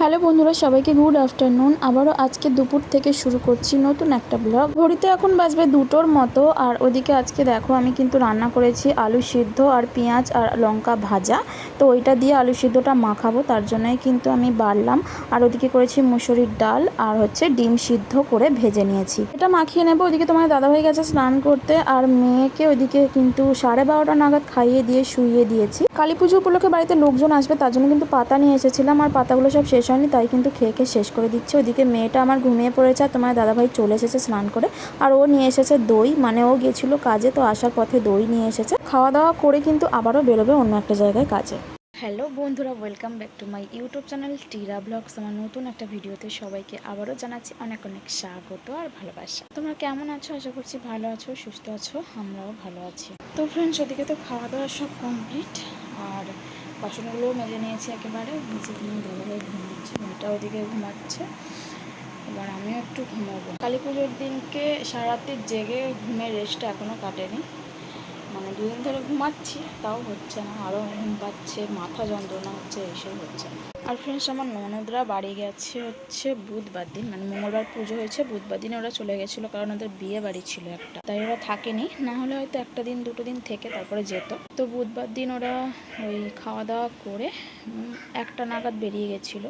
Hello বন্ধুরা, সবাইকে good afternoon আবারও আজকে দুপুর থেকে শুরু করছি নতুন একটা ব্লগ ঘড়িতে এখন বাজবে দুটোর মতো, আর ওদিকে আজকে দেখো আমি কিন্তু রান্না করেছি আলু সিদ্ধ আর পেঁয়াজ আর লঙ্কা ভাজা। তো ওইটা দিয়ে আলু সিদ্ধটা মাখাবো, তার জন্যই কিন্তু আমি বাড়লাম। আর ওদিকে করেছি মুসুরির ডাল আর হচ্ছে ডিম সিদ্ধ করে ভেজে নিয়েছি। এটা মাখিয়ে নেব, ওদিকে তোমার দাদাভাই গেছে স্নান করতে, আর মেয়েকে ওইদিকে কিন্তু সাড়ে বারোটা নাগাদ খাইয়ে দিয়ে শুইয়ে দিয়েছি। কালী পুজো উপলক্ষে বাড়িতে লোকজন আসবে, তার জন্য কিন্তু পাতা নিয়ে এসেছিলাম, আর পাতাগুলো সব শেষ হয়নি তাই কিন্তু খেয়ে খেয়ে শেষ করে দিচ্ছে। ওইদিকে মেয়েটা আমার ঘুমিয়ে পড়েছে আর তোমার দাদাভাই চলে এসেছে স্নান করে। আর ও নিয়ে এসেছে দই মানে ও গেছিল কাজে, তো আসার পথে দই নিয়ে এসেছে। খাওয়া দাওয়া করে কিন্তু আবারও বেরোবে অন্য একটা জায়গায় কাজে। হ্যালো বন্ধুরা welcome back to my YouTube channel Tira blogs আমার নতুন একটা ভিডিওতে সবাইকে আবারও জানাচ্ছি অনেক অনেক স্বাগত আর ভালোবাসা। তোমরা কেমন আছো? আশা করছি ভালো আছো, সুস্থ আছো, আমরাও ভালো আছি। তো ফ্রেন্ডস ওদিকে তো খাওয়া দাওয়া সব কমপ্লিট আর বাসনগুলোও মেজে নিয়েছি একেবারে। নিচে তিনি ভালোভাবে ঘুমাচ্ছে মেয়েটা ওদিকে ঘুমাচ্ছে। এবার আমিও একটু ঘুমাবো। কালী পুজোর দিনকে সারাতে জেগে ঘুমের রেস্টটা এখনও কাটেনি। দুদিন ধরে ঘুমাচ্ছি, তাও হচ্ছে না। আরও ঘুম পাচ্ছে, মাথা যন্ত্রণা হচ্ছে এইসব হচ্ছে আর ফ্রেন্ডস আমার ননদরা বাড়ি গেছে হচ্ছে বুধবার দিন মানে মঙ্গলবার পুজো হয়েছে, বুধবার দিনে ওরা চলে গেছিল কারণ ওদের বিয়ে বাড়ি ছিল একটা। তাই ওরা থাকেনি, না হলে হয়তো একটা দিন, দুটো দিন থেকে তারপরে যেত। তো বুধবার দিন ওরা ওই খাওয়া দাওয়া করে একটা নাগাদ বেরিয়ে গেছিল।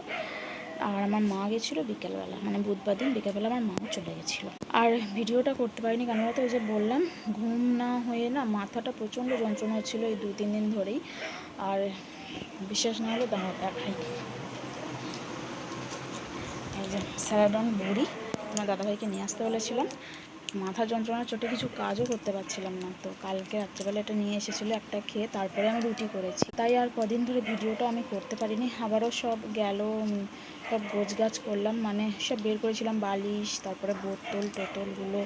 আর আমার মা গেছিল বিকেলবেলা মানে বুধবার দিন বিকেলবেলা আমার মা চলে গেছিল। আর ভিডিওটা করতে পারিনি কেন বলতো ওই যে বললাম, ঘুম না হয়ে না মাথাটা প্রচণ্ড যন্ত্রণা হচ্ছিল এই দু তিন দিন ধরেই। আর বিশ্বাস না হলে দাঁড়া দেখাই। স্যারাডন বড়ি, তোমার দাদাভাইকে নিয়ে আসতে বলেছিলাম। মাথা যন্ত্রণার চোটে কিছু কাজও করতে পারছিলাম না। তো কালকে রাত্রেবেলা এটা নিয়ে এসেছিল একটা খেয়ে, তারপরে আমি রুটি করেছি। তাই আর কদিন ধরে ভিডিওটা আমি করতে পারিনি। আবারও সব গেল সব গোছ গাছ করলাম মানে সব বের করেছিলাম বালিশ, তারপরে বোতল, টোতলগুলো,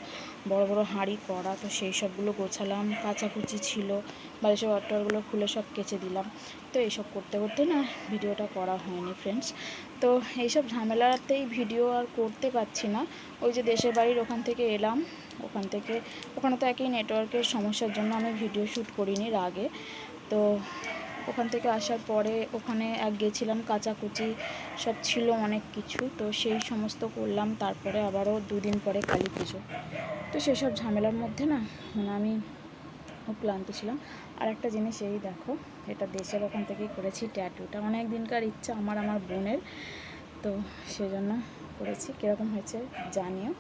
বড় বড় হাঁড়ি, কড়া, তো সেই সবগুলো গোছালাম, কাচাকুচি ছিল, বালিশের অট্টরগুলো খুলে সব কেচে দিলাম। তো এইসব করতে করতে না ভিডিওটা করা হয়নি ফ্রেন্ডস তো এইসব ঝামেলাতেই ভিডিও আর করতে পারছি না। ওই যে দেশের বাড়ির ওখান থেকে এলাম ওখান থেকে। ওখানে তো একই নেটওয়ার্কের সমস্যার জন্য আমি ভিডিও শ্যুট করিনি আগে। তো ওখান থেকে আসার পরে ওখানে এক গেছিলাম, কাচাকুচি সব ছিল অনেক কিছু। তো সেই সমস্ত করলাম, তারপরে আবারও দুদিন পরে কালী পুজো। তো সেসব ঝামেলার মধ্যে না মানে আমি ক্লান্ত ছিলাম। আর একটা জিনিস এই দেখো, এটা দেশের ওখান থেকেই করেছি ট্যাটুটা অনেক দিনকার ইচ্ছা আমার আমার বোনের। তো সেজন্য করেছি, কীরকম হয়েছে জানিও।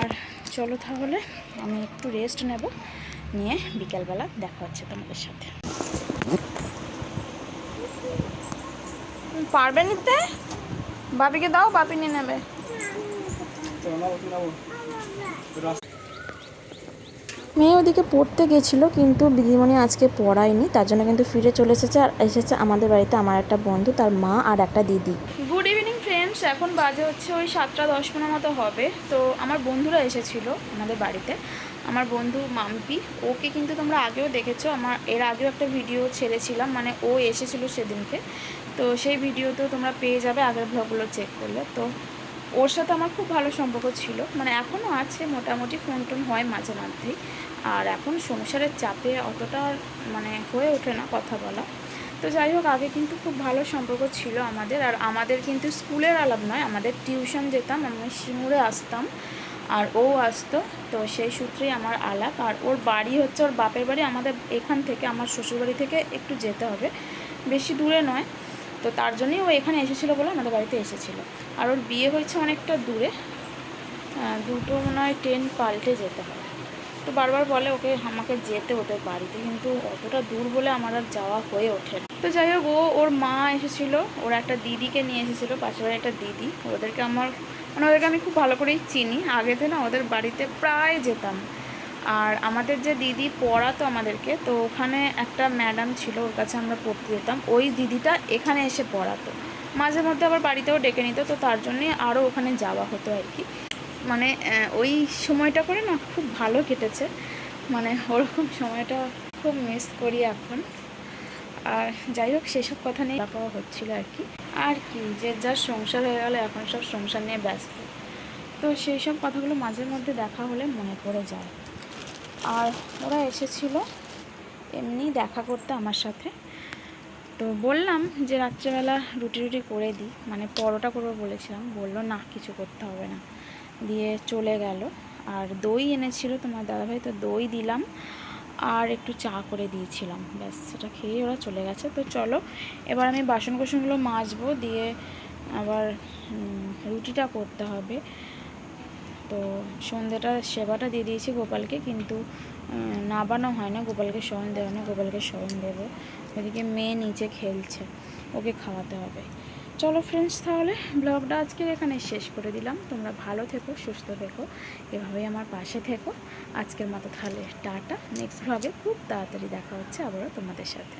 আর চলো তাহলে, আমি একটু রেস্ট নেব, নিয়ে বিকালবেলা দেখা হচ্ছে তোমাদের সাথে। পারবে নিতে? বাপিকে দাও, বাপি নিয়ে নেবে। মেয়ে ওদিকে পড়তে গেছিল, কিন্তু দিদিমণি আজকে পড়ায়নি, তার জন্য কিন্তু ফিরে চলে এসেছে, আর এসেছে আমাদের বাড়িতে আমার একটা বন্ধু, তার মা আর একটা দিদি। ফ্রেন্ডস এখন বাজে হচ্ছে ওই সাতটা দশ পনেরো মতো হবে। তো আমার বন্ধুরা এসেছিল আমাদের বাড়িতে। আমার বন্ধু মাম্পি, ওকে কিন্তু তোমরা আগেও দেখেছ। আমার, এর আগেও একটা ভিডিও ছেড়েছিলাম মানে ও এসেছিল সেদিনকে। তো সেই ভিডিওতেও তোমরা পেয়ে যাবে, আগের ব্লগগুলো চেক করলে। তো ওর সাথে আমার খুব ভালো সম্পর্ক ছিল। মানে এখনও আছে, মোটামুটি ফোন টোন হয় মাঝে মধ্যেই। আর এখন সংসারের চাপে অতটা মানে হয়ে ওঠে না কথা বলা। তো যাই হোক, আগে কিন্তু খুব ভালো সম্পর্ক ছিল আমাদের। আর আমাদের কিন্তু স্কুলের আলাপ নয়, আমাদের টিউশন যেতাম, আমি শিমুরে আসতাম আর ও আসতো। তো সেই সূত্রেই আমার আলাপ। আর ওর বাড়ি হচ্ছে, ওর বাপের বাড়ি আমাদের এখান থেকে, আমার শ্বশুরবাড়ি থেকে একটু যেতে হবে। বেশি দূরে নয়। তো তার জন্যই ও এখানে এসেছিল বলে আমাদের বাড়িতে এসেছিল। আর ওর বিয়ে হয়েছে অনেকটা দূরে। দুটো মনে হয় ট্রেন পাল্টে যেতে হবে। তো বারবার বলে ওকে আমাকে যেতে ওদের বাড়িতে, কিন্তু অতটা দূর বলে আমার আর যাওয়া হয়ে ওঠে তো যাই হোক, ও, ওর মা এসেছিল, ওর একটা দিদিকে নিয়ে এসেছিল, পাশের বাড়ির একটা দিদি। ওদেরকে আমার মানে ওদেরকে আমি খুব ভালো করেই চিনি। আগেতে না ওদের বাড়িতে প্রায় যেতাম। আর আমাদের যে দিদি পড়াতো আমাদেরকে, তো ওখানে একটা ম্যাডাম ছিল, ওর কাছে আমরা পড়তে যেতাম। ওই দিদিটা এখানে এসে পড়াতো। মাঝে মধ্যে আবার বাড়িতেও ডেকে নিত, তো তার জন্যই আরও ওখানে যাওয়া হতো আর কি। মানে ওই সময়টা করে না খুব ভালো কেটেছে। মানে ওরকম সময়টা খুব মিস করি এখন। আর যাই হোক, সেসব কথা নিয়ে পাওয়া হচ্ছিল আর কি। আর কি, যে যার সংসার হয়ে গেলে, এখন সব সংসার নিয়ে ব্যস্ত। তো সেই সব কথাগুলো মাঝে মধ্যে দেখা হলে মনে পড়ে যায়। আর ওরা এসেছিল এমনি দেখা করতে আমার সাথে। তো বললাম যে রাত্রেবেলা রুটি রুটি করে দিই। মানে পরোটা করব বলেছিলাম। বলল, না, কিছু করতে হবে না। দিয়ে চলে গেল। আর দই এনেছিল তোমার দাদাভাই, তো দই দিলাম আর একটু চা করে দিয়েছিলাম। ব্যাস, সেটা খেয়ে ওরা চলে গেছে। তো চলো, এবার আমি বাসন কোসনগুলো মাজবো দিয়ে আবার রুটিটা করতে হবে। তো সন্ধ্যেটা, সেবাটা দিয়ে দিয়েছি গোপালকে, কিন্তু নাবানো হয় না। গোপালকে শয়ন দেওয়া না, গোপালকে শয়ন দেবো। ওদিকে মেয়ে নিচে খেলছে, ওকে খাওয়াতে হবে। চলো ফ্রেন্ডস তাহলে ব্লগটা আজকের এখানে শেষ করে দিলাম। তোমরা ভালো থেকো, সুস্থ থেকো, এভাবেই আমার পাশে থেকো। আজকের মতো তাহলে টাটা। নেক্সট ব্লগে খুব তাড়াতাড়ি দেখা হচ্ছে আবারও তোমাদের সাথে।